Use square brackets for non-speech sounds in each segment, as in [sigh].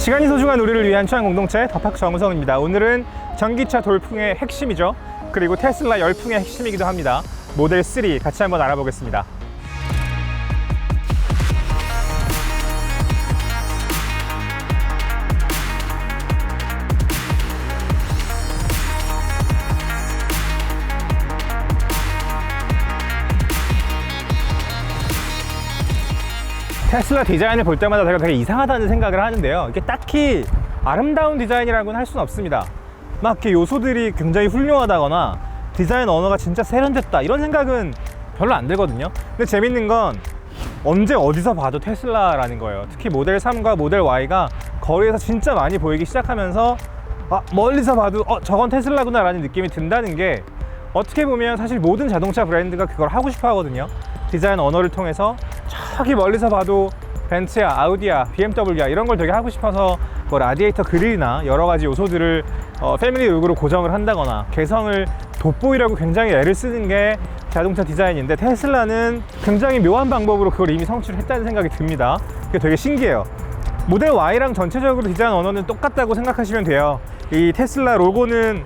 시간이 소중한 우리를 위한 취향 공동체 더팍 정우성입니다. 오늘은 전기차 돌풍의 핵심이죠. 그리고 테슬라 열풍의 핵심이기도 합니다. 모델 3 같이 한번 알아보겠습니다. 테슬라 디자인을 볼 때마다 제가 되게 이상하다는 생각을 하는데요. 이게 딱히 아름다운 디자인이라고는 할 수는 없습니다. 막 이렇게 요소들이 굉장히 훌륭하다거나 디자인 언어가 진짜 세련됐다 이런 생각은 별로 안 들거든요. 근데 재밌는 건 언제 어디서 봐도 테슬라라는 거예요. 특히 모델 3과 모델 Y가 거리에서 진짜 많이 보이기 시작하면서 아, 멀리서 봐도 어, 저건 테슬라구나 라는 느낌이 든다는 게 어떻게 보면 사실 모든 자동차 브랜드가 그걸 하고 싶어 하거든요. 디자인 언어를 통해서 저기 멀리서 봐도 벤츠야, 아우디야, BMW야 이런 걸 되게 하고 싶어서 뭐 라디에이터 그릴이나 여러 가지 요소들을 어, 패밀리 룩으로 고정을 한다거나 개성을 돋보이려고 굉장히 애를 쓰는 게 자동차 디자인인데 테슬라는 굉장히 묘한 방법으로 그걸 이미 성취했다는 생각이 듭니다. 그게 되게 신기해요. 모델 Y랑 전체적으로 디자인 언어는 똑같다고 생각하시면 돼요. 이 테슬라 로고는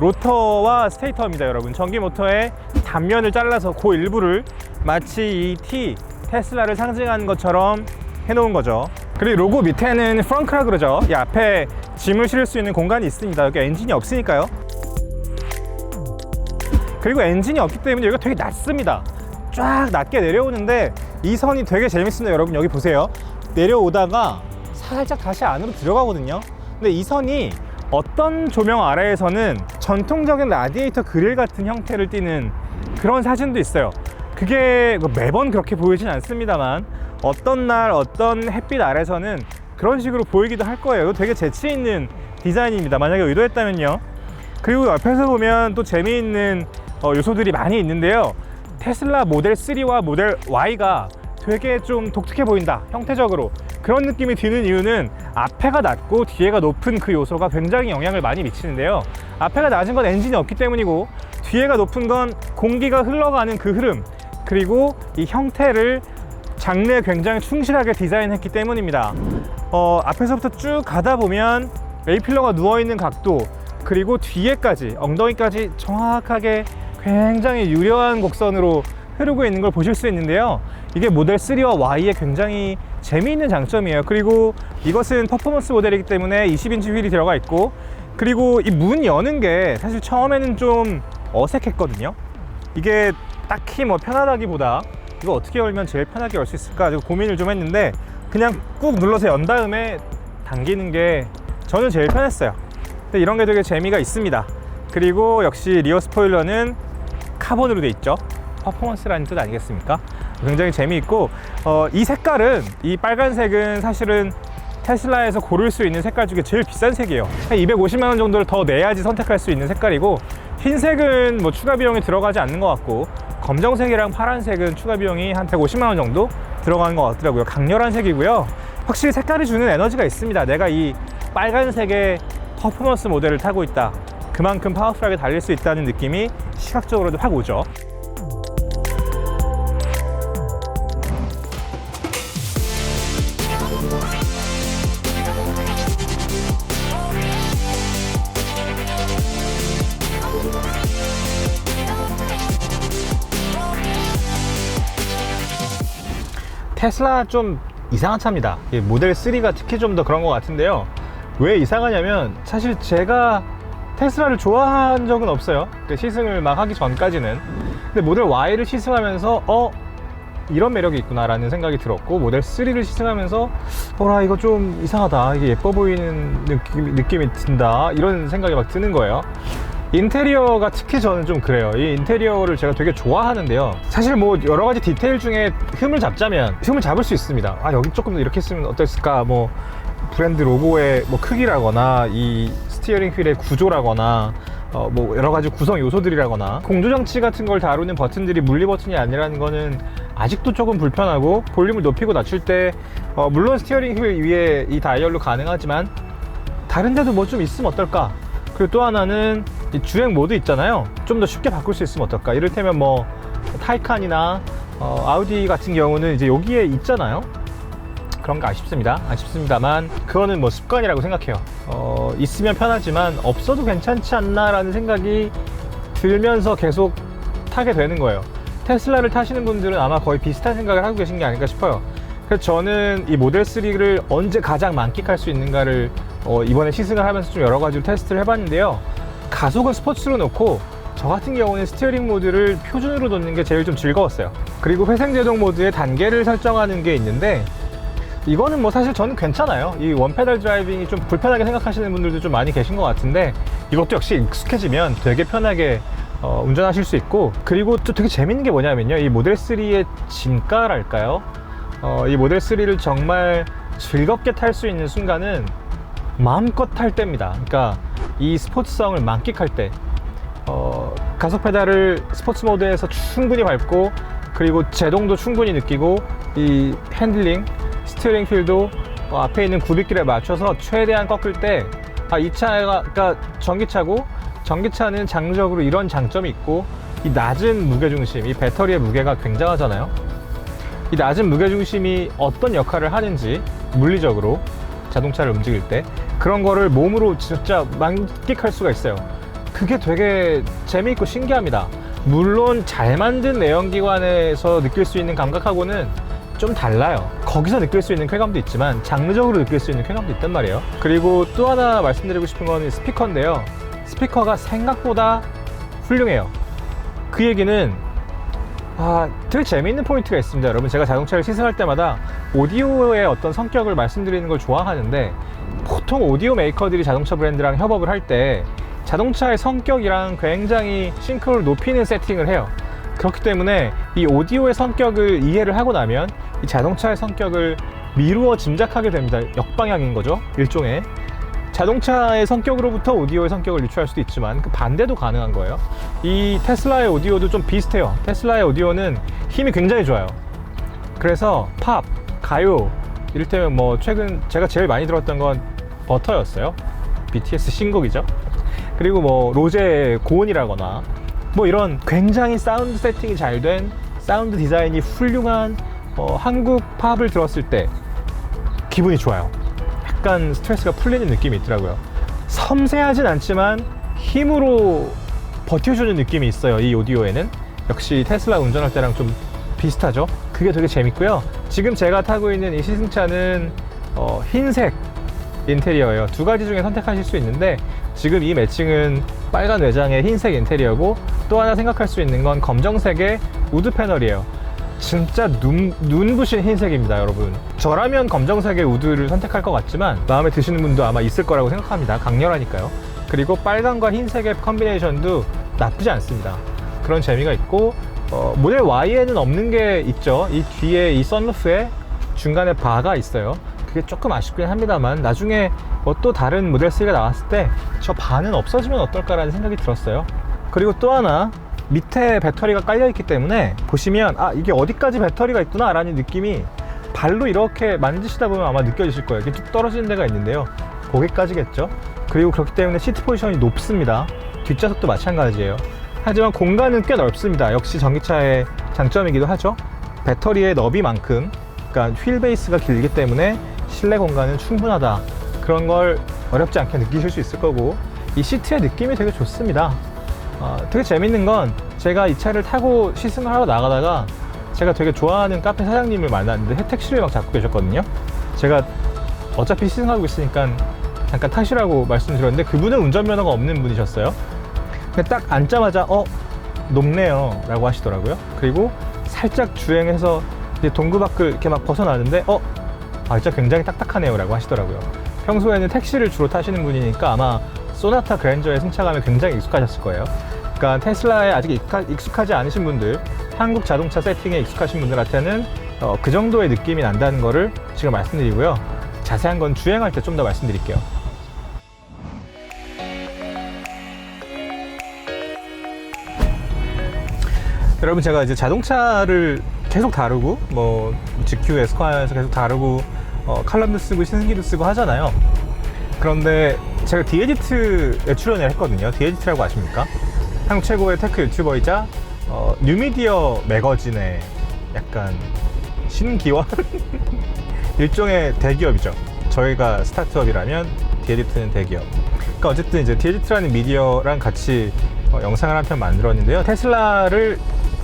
로터와 스테이터입니다, 여러분. 전기 모터의 단면을 잘라서 그 일부를 마치 이 T 테슬라를 상징하는 것처럼 해놓은 거죠. 그리고 로고 밑에는 프렁크라 그러죠. 이 앞에 짐을 실을 수 있는 공간이 있습니다. 여기 엔진이 없으니까요. 그리고 엔진이 없기 때문에 여기가 되게 낮습니다. 쫙 낮게 내려오는데 이 선이 되게 재밌습니다. 여러분 여기 보세요. 내려오다가 살짝 다시 안으로 들어가거든요. 근데 이 선이 어떤 조명 아래에서는 전통적인 라디에이터 그릴 같은 형태를 띠는 그런 사진도 있어요. 그게 뭐 매번 그렇게 보이진 않습니다만 어떤 날 어떤 햇빛 아래서는 그런 식으로 보이기도 할 거예요. 이거 되게 재치 있는 디자인입니다. 만약에 의도했다면요. 그리고 옆에서 보면 또 재미있는 어, 요소들이 많이 있는데요. 테슬라 모델 3와 모델 Y가 되게 좀 독특해 보인다. 형태적으로. 그런 느낌이 드는 이유는 앞에가 낮고 뒤에가 높은 그 요소가 굉장히 영향을 많이 미치는데요. 앞에가 낮은 건 엔진이 없기 때문이고 뒤에가 높은 건 공기가 흘러가는 그 흐름 그리고 이 형태를 장르에 굉장히 충실하게 디자인했기 때문입니다. 어, 앞에서부터 쭉 가다 보면 A필러가 누워있는 각도 그리고 뒤에까지 엉덩이까지 정확하게 굉장히 유려한 곡선으로 흐르고 있는 걸 보실 수 있는데요. 이게 모델 3와 Y의 굉장히 재미있는 장점이에요. 그리고 이것은 퍼포먼스 모델이기 때문에 20인치 휠이 들어가 있고 그리고 이 문 여는 게 사실 처음에는 좀 어색했거든요. 이게 딱히 뭐 편하다기보다 이거 어떻게 열면 제일 편하게 열 수 있을까 좀 고민을 좀 했는데 그냥 꾹 눌러서 연 다음에 당기는 게 저는 제일 편했어요. 근데 이런 게 되게 재미가 있습니다. 그리고 역시 리어 스포일러는 카본으로 돼 있죠. 퍼포먼스라는 뜻 아니겠습니까? 굉장히 재미있고 어, 이 색깔은 이 빨간색은 사실은 테슬라에서 고를 수 있는 색깔 중에 제일 비싼 색이에요. 한 250만 원 정도를 더 내야지 선택할 수 있는 색깔이고 흰색은 뭐 추가 비용이 들어가지 않는 것 같고 검정색이랑 파란색은 추가 비용이 한 150만 원 정도 들어가는 것 같더라고요. 강렬한 색이고요. 확실히 색깔이 주는 에너지가 있습니다. 내가 이 빨간색의 퍼포먼스 모델을 타고 있다. 그만큼 파워풀하게 달릴 수 있다는 느낌이 시각적으로도 확 오죠. 테슬라 좀 이상한 차입니다. 이 모델 3가 특히 좀 더 그런 것 같은데요. 왜 이상하냐면 사실 제가 테슬라를 좋아한 적은 없어요. 그 시승을 막 하기 전까지는. 근데 모델 Y를 시승하면서 어 이런 매력이 있구나라는 생각이 들었고 모델 3를 시승하면서 어라 이거 좀 이상하다 이게 예뻐 보이는 느낌, 느낌이 든다 이런 생각이 막 드는 거예요 인테리어가 특히 저는 좀 그래요. 이 인테리어를 제가 되게 좋아하는데요. 사실 뭐 여러 가지 디테일 중에 흠을 잡자면 흠을 잡을 수 있습니다. 아 여기 조금 더 이렇게 쓰면 어땠을까? 뭐 브랜드 로고의 뭐 크기라거나 이 스티어링 휠의 구조라거나 어, 뭐 여러 가지 구성 요소들이라거나 공조 장치 같은 걸 다루는 버튼들이 물리 버튼이 아니라는 거는 아직도 조금 불편하고 볼륨을 높이고 낮출 때 어, 물론 스티어링 휠 위에 이 다이얼로 가능하지만 다른 데도 뭐 좀 있으면 어떨까? 그리고 또 하나는 이 주행 모드 있잖아요 좀 더 쉽게 바꿀 수 있으면 어떨까 이를테면 뭐 타이칸이나 어, 아우디 같은 경우는 이제 여기에 있잖아요 그런가 아쉽습니다. 아쉽습니다만 그거는 뭐 습관이라고 생각해요. 어, 있으면 편하지만 없어도 괜찮지 않나 라는 생각이 들면서 계속 타게 되는 거예요. 테슬라를 타시는 분들은 아마 거의 비슷한 생각을 하고 계신 게 아닐까 싶어요. 그래서 저는 이 모델 3를 언제 가장 만끽할 수 있는가를 어, 이번에 시승을 하면서 좀 여러 가지로 테스트를 해봤는데요. 가속을 스포츠로 놓고 저 같은 경우는 스티어링 모드를 표준으로 놓는 게 제일 좀 즐거웠어요. 그리고 회생제동 모드의 단계를 설정하는 게 있는데 이거는 뭐 사실 저는 괜찮아요. 이 원페달 드라이빙이 좀 불편하게 생각하시는 분들도 좀 많이 계신 것 같은데 이것도 역시 익숙해지면 되게 편하게 어, 운전하실 수 있고 그리고 또 되게 재밌는 게 뭐냐면요. 이 모델 3의 진가랄까요? 어, 이 모델 3를 정말 즐겁게 탈 수 있는 순간은 마음껏 탈 때입니다. 그러니까 이 스포츠성을 만끽할 때 어, 가속 페달을 스포츠 모드에서 충분히 밟고 그리고 제동도 충분히 느끼고 이 핸들링, 스티어링 휠도 어, 앞에 있는 굽이길에 맞춰서 최대한 꺾을 때 아, 이 차가 그러니까 전기차고 전기차는 장르적으로 이런 장점이 있고 이 낮은 무게중심, 이 배터리의 무게가 굉장하잖아요. 이 낮은 무게중심이 어떤 역할을 하는지 물리적으로 자동차를 움직일 때 그런 거를 몸으로 진짜 만끽할 수가 있어요. 그게 되게 재미있고 신기합니다. 물론 잘 만든 내연기관에서 느낄 수 있는 감각하고는 좀 달라요. 거기서 느낄 수 있는 쾌감도 있지만 장르적으로 느낄 수 있는 쾌감도 있단 말이에요. 그리고 또 하나 말씀드리고 싶은 건 스피커인데요. 스피커가 생각보다 훌륭해요. 그 얘기는 아, 되게 재미있는 포인트가 있습니다. 여러분, 제가 자동차를 시승할 때마다 오디오의 어떤 성격을 말씀드리는 걸 좋아하는데 보통 오디오 메이커들이 자동차 브랜드랑 협업을 할 때 자동차의 성격이랑 굉장히 싱크로를 높이는 세팅을 해요. 그렇기 때문에 이 오디오의 성격을 이해를 하고 나면 이 자동차의 성격을 미루어 짐작하게 됩니다. 역방향인 거죠. 일종의. 자동차의 성격으로부터 오디오의 성격을 유추할 수도 있지만 그 반대도 가능한 거예요. 이 테슬라의 오디오도 좀 비슷해요. 테슬라의 오디오는 힘이 굉장히 좋아요. 그래서 팝, 가요, 이를테면 뭐 최근 제가 제일 많이 들었던 건 버터였어요. BTS 신곡이죠. 그리고 뭐 로제의 고온이라거나 뭐 이런 굉장히 사운드 세팅이 잘 된 사운드 디자인이 훌륭한 어, 한국 팝을 들었을 때 기분이 좋아요. 약간 스트레스가 풀리는 느낌이 있더라고요. 섬세하진 않지만 힘으로 버텨주는 느낌이 있어요. 이 오디오에는 역시 테슬라 운전할 때랑 좀 비슷하죠. 그게 되게 재밌고요. 지금 제가 타고 있는 이 시승차는 어, 흰색 인테리어예요. 두 가지 중에 선택하실 수 있는데 지금 이 매칭은 빨간 외장의 흰색 인테리어고 또 하나 생각할 수 있는 건 검정색의 우드 패널이에요. 진짜 눈, 눈부신 흰색입니다, 여러분. 저라면 검정색의 우드를 선택할 것 같지만 마음에 드시는 분도 아마 있을 거라고 생각합니다. 강렬하니까요. 그리고 빨강과 흰색의 컨비네이션도 나쁘지 않습니다. 그런 재미가 있고 어, 모델 Y에는 없는 게 있죠. 이 뒤에 이 썬루프에 중간에 바가 있어요. 그게 조금 아쉽긴 합니다만 나중에 뭐 또 다른 모델 3가 나왔을 때 저 바는 없어지면 어떨까라는 생각이 들었어요. 그리고 또 하나 밑에 배터리가 깔려 있기 때문에 보시면 아 이게 어디까지 배터리가 있구나 라는 느낌이 발로 이렇게 만지시다 보면 아마 느껴지실 거예요. 이렇게 뚝 떨어지는 데가 있는데요. 거기까지겠죠. 그리고 그렇기 때문에 시트 포지션이 높습니다. 뒷좌석도 마찬가지예요. 하지만 공간은 꽤 넓습니다. 역시 전기차의 장점이기도 하죠. 배터리의 너비만큼, 그러니까 휠 베이스가 길기 때문에 실내 공간은 충분하다. 그런 걸 어렵지 않게 느끼실 수 있을 거고, 이 시트의 느낌이 되게 좋습니다. 어, 되게 재밌는 건 제가 이 차를 타고 시승을 하러 나가다가 제가 되게 좋아하는 카페 사장님을 만났는데 혜택실을 막 잡고 계셨거든요. 제가 어차피 시승하고 있으니까 잠깐 타시라고 말씀드렸는데 그분은 운전면허가 없는 분이셨어요. 근데 딱 앉자마자 어 높네요 라고 하시더라고요. 그리고 살짝 주행해서 이제 동구 밖을 이렇게 막 벗어나는데 어 아, 진짜 굉장히 딱딱하네요 라고 하시더라고요. 평소에는 택시를 주로 타시는 분이니까 아마 소나타 그랜저의 승차감에 굉장히 익숙하셨을 거예요. 그러니까 테슬라에 아직 익숙하- 익숙하 지 않으신 분들, 한국 자동차 세팅에 익숙하신 분들한테는 어, 그 정도의 느낌이 난다는 거를 지금 말씀드리고요. 자세한 건 주행할 때 좀 더 말씀드릴게요. 여러분 제가 이제 자동차를 계속 다루고 뭐 GQ 에스콰이어에서 계속 다루고 어, 칼럼도 쓰고 신기도 쓰고 하잖아요. 그런데 제가 디에디트에 출연을 했거든요. 디에디트라고 아십니까? 한국 최고의 테크 유튜버이자 어, 뉴미디어 매거진의 약간 신기원 [laughs] 일종의 대기업이죠. 저희가 스타트업이라면 디에디트는 대기업. 그러니까 어쨌든 이제 디에디트라는 미디어랑 같이 어, 영상을 한 편 만들었는데요. 테슬라를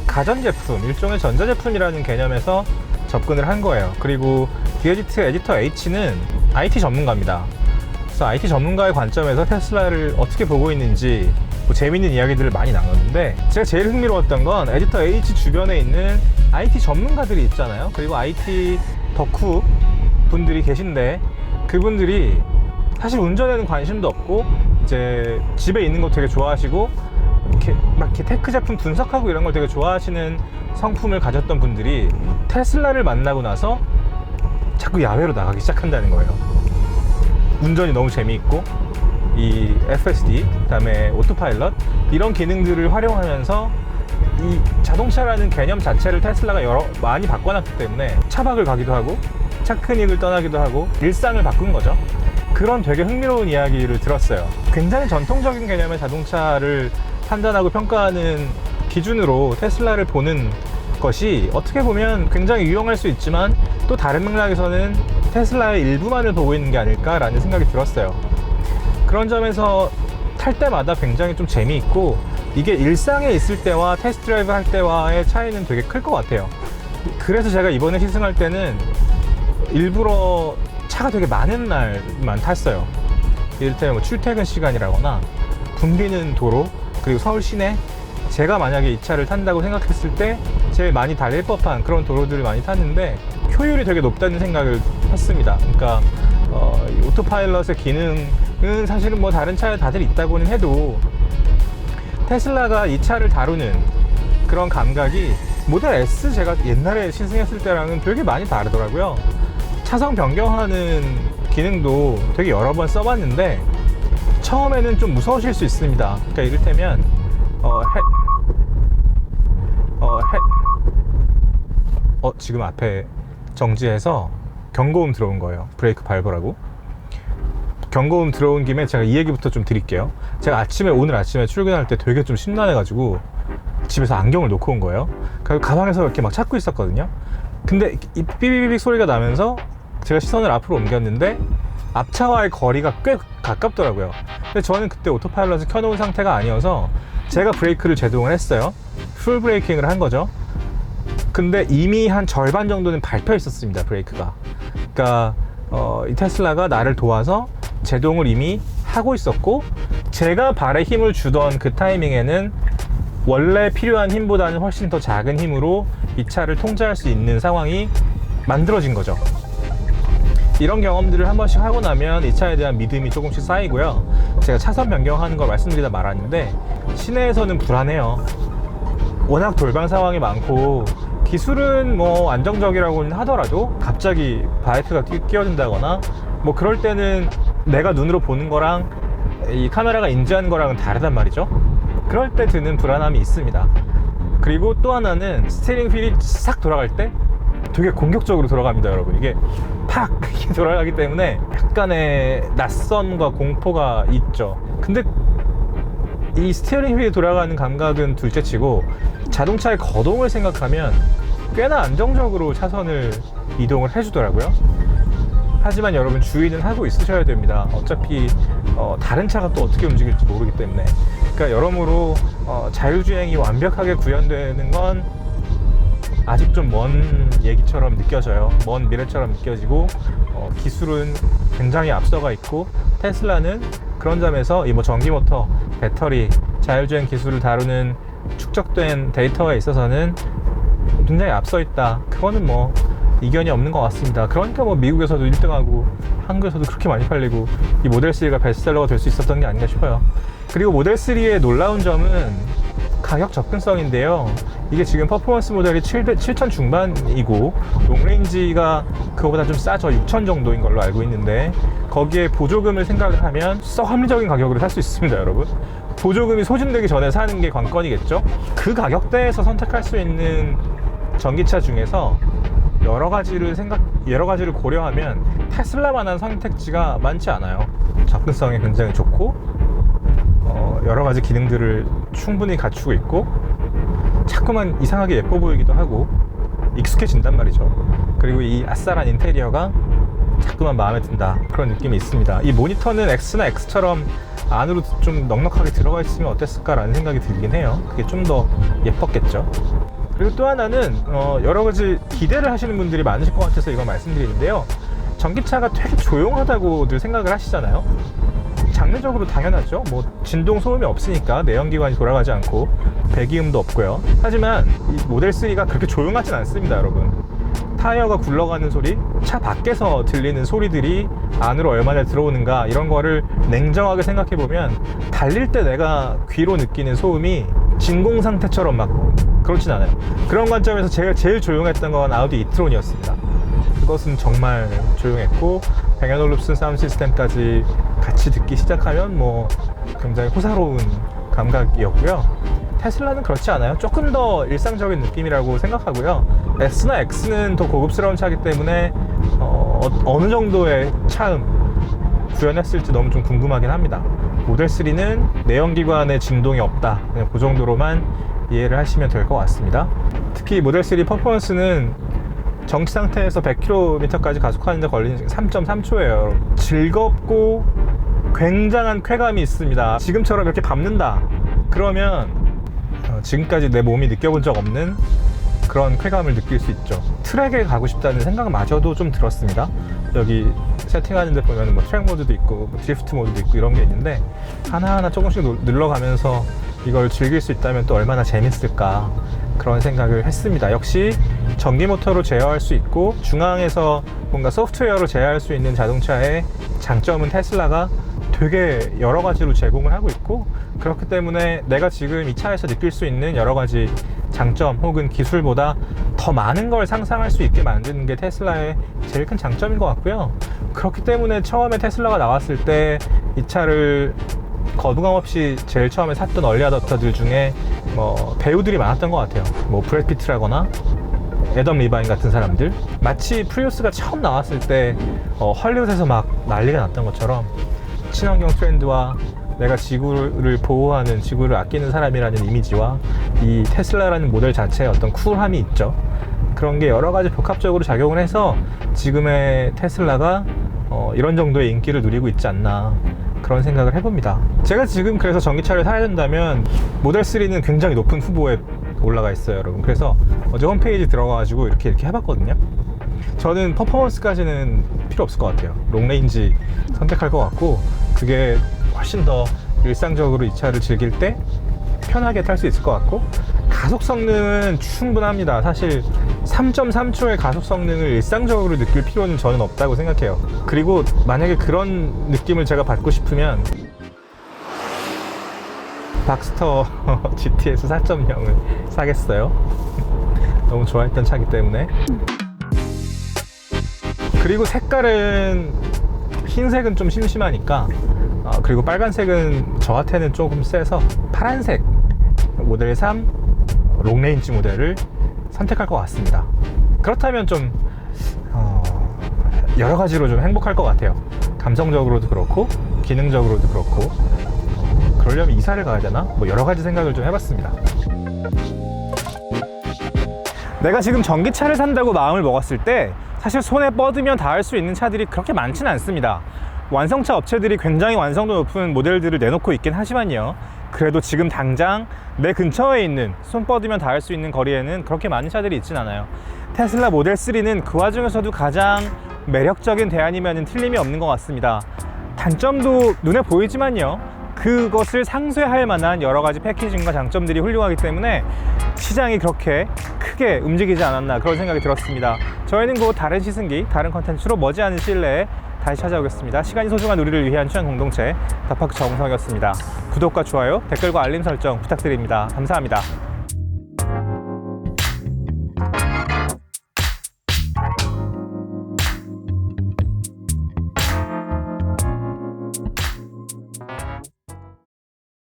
가전제품, 일종의 전자제품이라는 개념에서 접근을 한 거예요. 그리고 디에디트 에디터 H는 IT 전문가입니다. 그래서 IT 전문가의 관점에서 테슬라를 어떻게 보고 있는지 뭐 재밌는 이야기들을 많이 나눴는데 제가 제일 흥미로웠던 건 에디터 H 주변에 있는 IT 전문가들이 있잖아요. 그리고 IT 덕후 분들이 계신데 그분들이 사실 운전에는 관심도 없고 이제 집에 있는 거 되게 좋아하시고 이렇게 막 이렇게 테크 제품 분석하고 이런 걸 되게 좋아하시는 성품을 가졌던 분들이 테슬라를 만나고 나서 자꾸 야외로 나가기 시작한다는 거예요. 운전이 너무 재미있고 이 FSD 그다음에 오토파일럿 이런 기능들을 활용하면서 이 자동차라는 개념 자체를 테슬라가 여러 많이 바꿔놨기 때문에 차박을 가기도 하고 차크닉을 떠나기도 하고 일상을 바꾼 거죠. 그런 되게 흥미로운 이야기를 들었어요. 굉장히 전통적인 개념의 자동차를 판단하고 평가하는 기준으로 테슬라를 보는 것이 어떻게 보면 굉장히 유용할 수 있지만 또 다른 맥락에서는 테슬라의 일부만을 보고 있는 게 아닐까라는 생각이 들었어요. 그런 점에서 탈 때마다 굉장히 좀 재미있고 이게 일상에 있을 때와 테스트 드라이브 할 때와의 차이는 되게 클 것 같아요. 그래서 제가 이번에 시승할 때는 일부러 차가 되게 많은 날만 탔어요. 이를테면 뭐 출퇴근 시간이라거나 붐비는 도로 그리고 서울 시내 제가 만약에 이 차를 탄다고 생각했을 때 제일 많이 달릴 법한 그런 도로들을 많이 탔는데 효율이 되게 높다는 생각을 했습니다. 그러니까 어, 이 오토파일럿의 기능은 사실은 뭐 다른 차에 다들 있다고는 해도 테슬라가 이 차를 다루는 그런 감각이 모델 S 제가 옛날에 시승했을 때랑은 되게 많이 다르더라고요. 차선 변경하는 기능도 되게 여러 번 써봤는데 처음에는 좀 무서우실 수 있습니다. 그러니까 이를테면 어, 해, 어, 해, 어, 지금 앞에 정지해서 경고음 들어온 거예요. 브레이크 밟으라고. 경고음 들어온 김에 제가 이 얘기부터 좀 드릴게요. 제가 아침에, 오늘 아침에 출근할 때 되게 좀 심란해가지고 집에서 안경을 놓고 온 거예요. 그래서 가방에서 이렇게 막 찾고 있었거든요. 근데 이 삐비비빅 소리가 나면서 제가 시선을 앞으로 옮겼는데 앞차와의 거리가 꽤 가깝더라고요. 근데 저는 그때 오토파일럿을 켜놓은 상태가 아니어서 제가 브레이크를 제동을 했어요. 풀 브레이킹을 한 거죠. 근데 이미 한 절반 정도는 밟혀 있었습니다 브레이크가. 그러니까 어, 이 테슬라가 나를 도와서 제동을 이미 하고 있었고 제가 발에 힘을 주던 그 타이밍에는 원래 필요한 힘보다는 훨씬 더 작은 힘으로 이 차를 통제할 수 있는 상황이 만들어진 거죠. 이런 경험들을 한 번씩 하고 나면 이 차에 대한 믿음이 조금씩 쌓이고요. 제가 차선 변경하는 걸 말씀드리다 말았는데 시내에서는 불안해요. 워낙 돌발 상황이 많고 기술은 뭐 안정적이라고는 하더라도 갑자기 바이크가 끼- 끼어든다거나 뭐 그럴 때는 내가 눈으로 보는 거랑 이 카메라가 인지하는 거랑은 다르단 말이죠. 그럴 때 드는 불안함이 있습니다. 그리고 또 하나는 스티링 휠이 싹 돌아갈 때 되게 공격적으로 돌아갑니다, 여러분. 이게 팍 [laughs] 돌아가기 때문에 약간의 낯선과 공포가 있죠. 근데 이 스티어링 휠이 돌아가는 감각은 둘째치고 자동차의 거동을 생각하면 꽤나 안정적으로 차선을 이동을 해주더라고요. 하지만 여러분 주의는 하고 있으셔야 됩니다. 어차피 어, 다른 차가 또 어떻게 움직일지 모르기 때문에. 그러니까 여러모로 어, 자율주행이 완벽하게 구현되는 건 아직 좀 먼 얘기처럼 느껴져요. 먼 미래처럼 느껴지고 어, 기술은 굉장히 앞서가 있고 테슬라는 그런 점에서 이 뭐 전기 모터, 배터리, 자율주행 기술을 다루는 축적된 데이터에 있어서는 굉장히 앞서 있다. 그거는 뭐 이견이 없는 것 같습니다. 그러니까 뭐 미국에서도 1등하고 한국에서도 그렇게 많이 팔리고 이 모델 3가 베스트셀러가 될 수 있었던 게 아닌가 싶어요. 그리고 모델 3의 놀라운 점은 가격 접근성인데요. 이게 지금 퍼포먼스 모델이 7,000 중반이고 롱레인지가 그거보다 좀 싸죠. 6,000 정도인 걸로 알고 있는데 거기에 보조금을 생각을 하면 썩 합리적인 가격으로 살 수 있습니다, 여러분. 보조금이 소진되기 전에 사는 게 관건이겠죠. 그 가격대에서 선택할 수 있는 전기차 중에서 여러 가지를 생각 여러 가지를 고려하면 테슬라만한 선택지가 많지 않아요. 접근성이 굉장히 좋고 어, 여러 가지 기능들을 충분히 갖추고 있고 자꾸만 이상하게 예뻐 보이기도 하고 익숙해진단 말이죠. 그리고 이 아싸란 인테리어가 자꾸만 마음에 든다. 그런 느낌이 있습니다. 이 모니터는 X나 X처럼 안으로 좀 넉넉하게 들어가 있으면 어땠을까라는 생각이 들긴 해요. 그게 좀 더 예뻤겠죠. 그리고 또 하나는 어, 여러 가지 기대를 하시는 분들이 많으실 것 같아서 이걸 말씀드리는데요. 전기차가 되게 조용하다고들 생각을 하시잖아요 장르적으로 당연하죠. 뭐 진동 소음이 없으니까 내연기관이 돌아가지 않고 배기음도 없고요. 하지만 이 모델 3가 그렇게 조용하진 않습니다, 여러분. 타이어가 굴러가는 소리, 차 밖에서 들리는 소리들이 안으로 얼마나 들어오는가 이런 거를 냉정하게 생각해 보면 달릴 때 내가 귀로 느끼는 소음이 진공 상태처럼 막 그렇진 않아요. 그런 관점에서 제가 제일 조용했던 건 아우디 이트론이었습니다. 그것은 정말 조용했고 뱅앤올룹슨 사운드 시스템까지 같이 듣기 시작하면 뭐 굉장히 호사로운 감각이었고요. 테슬라는 그렇지 않아요. 조금 더 일상적인 느낌이라고 생각하고요. S나 X는 더 고급스러운 차기 때문에 어, 느 정도의 차음 구현했을지 너무 좀 궁금하긴 합니다. 모델 3는 내연기관에 진동이 없다. 그냥 그 정도로만 이해를 하시면 될 것 같습니다. 특히 모델 3 퍼포먼스는 정지 상태에서 100km까지 가속하는 데 걸리는 시간 3.3초예요. 즐겁고 굉장한 쾌감이 있습니다. 지금처럼 이렇게 밟는다. 그러면 어, 지금까지 내 몸이 느껴본 적 없는 그런 쾌감을 느낄 수 있죠. 트랙에 가고 싶다는 생각마저도 좀 들었습니다. 여기 세팅하는 데 보면 뭐 트랙 모드도 있고 뭐 드리프트 모드도 있고 이런 게 있는데 하나하나 조금씩 놀- 늘러가면서 이걸 즐길 수 있다면 또 얼마나 재밌을까 그런 생각을 했습니다. 역시 전기 모터로 제어할 수 있고 중앙에서 뭔가 소프트웨어로 제어할 수 있는 자동차의 장점은 테슬라가 되게 여러 가지로 제공을 하고 있고 그렇기 때문에 내가 지금 이 차에서 느낄 수 있는 여러 가지 장점 혹은 기술보다 더 많은 걸 상상할 수 있게 만드는 게 테슬라의 제일 큰 장점인 것 같고요. 그렇기 때문에 처음에 테슬라가 나왔을 때 이 차를 거부감 없이 제일 처음에 샀던 얼리 아답터들 중에 뭐 배우들이 많았던 것 같아요. 뭐 브래드 피트라거나 애덤 리바인 같은 사람들 마치 프리우스가 처음 나왔을 때 어, 헐리우드에서 막 난리가 났던 것처럼 친환경 트렌드와 내가 지구를 보호하는 지구를 아끼는 사람이라는 이미지와 이 테슬라라는 모델 자체의 어떤 쿨함이 있죠. 그런 게 여러 가지 복합적으로 작용을 해서 지금의 테슬라가 어, 이런 정도의 인기를 누리고 있지 않나 그런 생각을 해봅니다. 제가 지금 그래서 전기차를 사야 된다면 모델 3는 굉장히 높은 후보에 올라가 있어요, 여러분. 그래서 어제 홈페이지 들어가가지고 이렇게 이렇게 해봤거든요. 저는 퍼포먼스까지는 필요 없을 것 같아요. 롱레인지 선택할 것 같고 그게 훨씬 더 일상적으로 이 차를 즐길 때 편하게 탈 수 있을 것 같고 가속 성능은 충분합니다. 사실 3.3초의 가속 성능을 일상적으로 느낄 필요는 저는 없다고 생각해요. 그리고 만약에 그런 느낌을 제가 받고 싶으면 박스터 [laughs] GTS 4.0을 사겠어요. [laughs] 너무 좋아했던 차기 때문에. 그리고 색깔은 흰색은 좀 심심하니까 어, 그리고 빨간색은 저한테는 조금 세서 파란색 모델 3 롱레인지 모델을 선택할 것 같습니다. 그렇다면 좀 어, 여러 가지로 좀 행복할 것 같아요. 감성적으로도 그렇고 기능적으로도 그렇고 어, 그러려면 이사를 가야 되나? 뭐 여러 가지 생각을 좀 해봤습니다. 내가 지금 전기차를 산다고 마음을 먹었을 때 사실 손에 뻗으면 닿을 수 있는 차들이 그렇게 많지는 않습니다. 완성차 업체들이 굉장히 완성도 높은 모델들을 내놓고 있긴 하지만요. 그래도 지금 당장 내 근처에 있는 손 뻗으면 닿을 수 있는 거리에는 그렇게 많은 차들이 있진 않아요. 테슬라 모델 3는 그 와중에서도 가장 매력적인 대안이면 틀림이 없는 것 같습니다. 단점도 눈에 보이지만요. 그것을 상쇄할 만한 여러 가지 패키징과 장점들이 훌륭하기 때문에 시장이 그렇게 크게 움직이지 않았나 그런 생각이 들었습니다. 저희는 곧 다른 시승기, 다른 컨텐츠로 머지않은 시일 내에 다시 찾아오겠습니다. 시간이 소중한 우리를 위한 취향 공동체 다파크 정성이었습니다. 구독과 좋아요, 댓글과 알림 설정 부탁드립니다. 감사합니다.